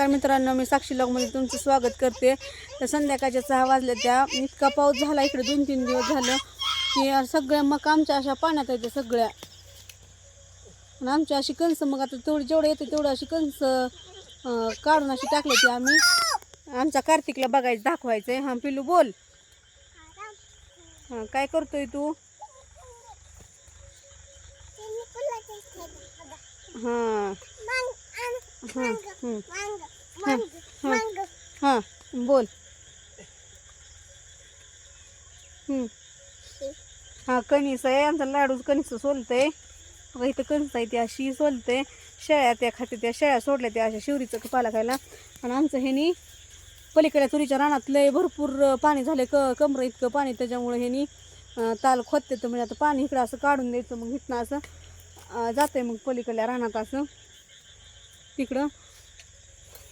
नमस्कार मित्रांनो मी साक्षी लॉगमध्ये तुमचं स्वागत करते. तर संध्याकाळच्या सहा वाजल्या त्या इतका पाऊस झाला इकडे दोन तीन दिवस झालं की सगळ्या मग आमच्या अशा पाण्यात येते सगळ्या. आणि आमच्या अशी कणसं मग आता तेवढी जेवढं येते तेवढं अशी कणसं काढून अशी टाकली ती आम्ही. आमच्या कार्तिकला बघायचं दाखवायचं आहे हां पिलू बोल. हां काय करतोय तू? हां हां हं. हां. बोल. हं. हा कणीस आहे आमचा लाडूच कणीस सोलतंय. बघा इथं कणीस आहे ती अशी सोलते शेळ्या त्या खाते त्या शेळ्या सोडल्या त्या अशा शिवरीचं पाला खायला. आणि आमचं ह्यानी पलीकडल्या तुरीच्या रानात लय भरपूर पाणी झालं क कमरं इतकं पाणी त्याच्यामुळे ह्यानी ताल खोदते तर म्हणजे आता पाणी इकडं असं काढून द्यायचं मग इथनं असं अं, जातंय मग पलीकडल्या रानात असं. तिकडं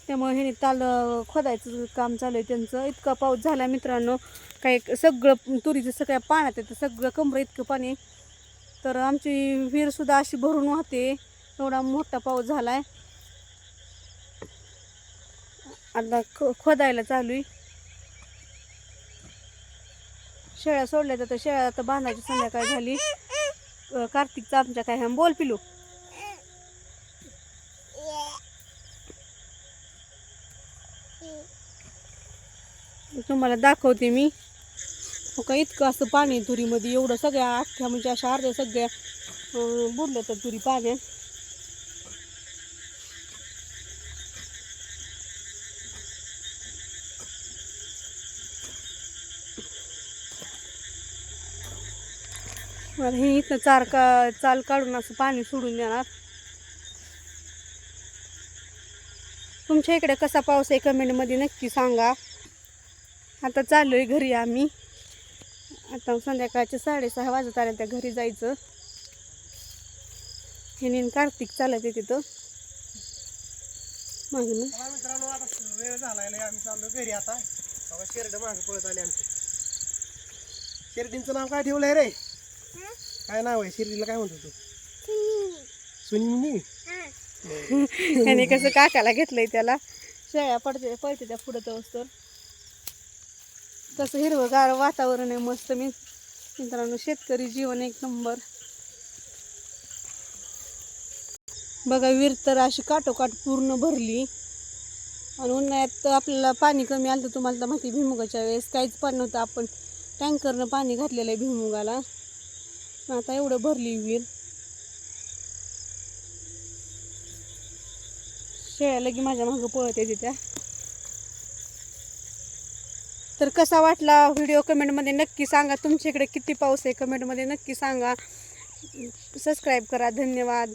त्यामुळे ह्याने ताल खोदायचं काम चालू आहे त्यांचं. इतका पाऊस झाला मित्रांनो. काही सगळं तुरीचं सगळ्या पाण्यात येतं सगळं कमरं इतकं पाणी तर आमची विहीरसुद्धा अशी भरून वाहते. एवढा मोठा पाऊस झाला आहे आता ख खोदायला चालू आहे. शेळ्या सोडल्या तर शेळ्या आता बांधायची संध्याकाळ झाली. कार्तिकचा आमच्या काय बोल पिलू. तुम्हाला दाखवते मी. हो का इतकं असं पाणी तुरीमध्ये एवढं सगळ्या अख्ख्या म्हणजे अशा अर्ध्या सगळ्या बुडल्या तर तुरी पाण्यात हे इथं चार का चाल काढून असं पाणी सोडून देणार. तुमच्या इकडे कसा पाऊस आहे कमेंटमध्ये नक्की सांगा. आता चाललो आहे घरी आम्ही. आता संध्याकाळचे साडेसहा वाजत आले त्या घरी जायचं. हे नेन कार्तिक चालत आहे तिथं मागणं चला मित्रांनो आता वेळ झालाय लय. आम्ही चाललो घरी आता. बघा शेरड मागे पळत आले आमचे. शेरडींचं नाव काय ठेवलंय रे? काय नाव आहे? शिर्डीला काय म्हणतो तू? सुनी आणि कसं काकाला घेतलंय त्याला. शेळ्या पडते पळते त्या पुढं तर. तसं हिरवंगार वातावरण आहे मस्त मी. मित्रांनो शेतकरी जीवन एक नंबर. बघा विहीर तर अशी काटोकाट पूर्ण भरली. आणि उन्हाळ्यात आपल्याला पाणी कमी आलं तर तुम्हाला तर माहिती भुईमुगाच्या वेळेस काहीच पाणी नव्हतं. आपण टँकरनं पाणी घातलेलं आहे भुईमुगाला. आता एवढं भरली विहीर. शेळ्या लगी माझ्या मागं पळत तिथ्या तर कसा वाटला व्हिडिओ कमेंटमध्ये नक्की सांगा. तुमच्या इकडे किती पाऊस आहे? कमेंटमध्ये नक्की सांगा. सबस्क्राईब करा. धन्यवाद.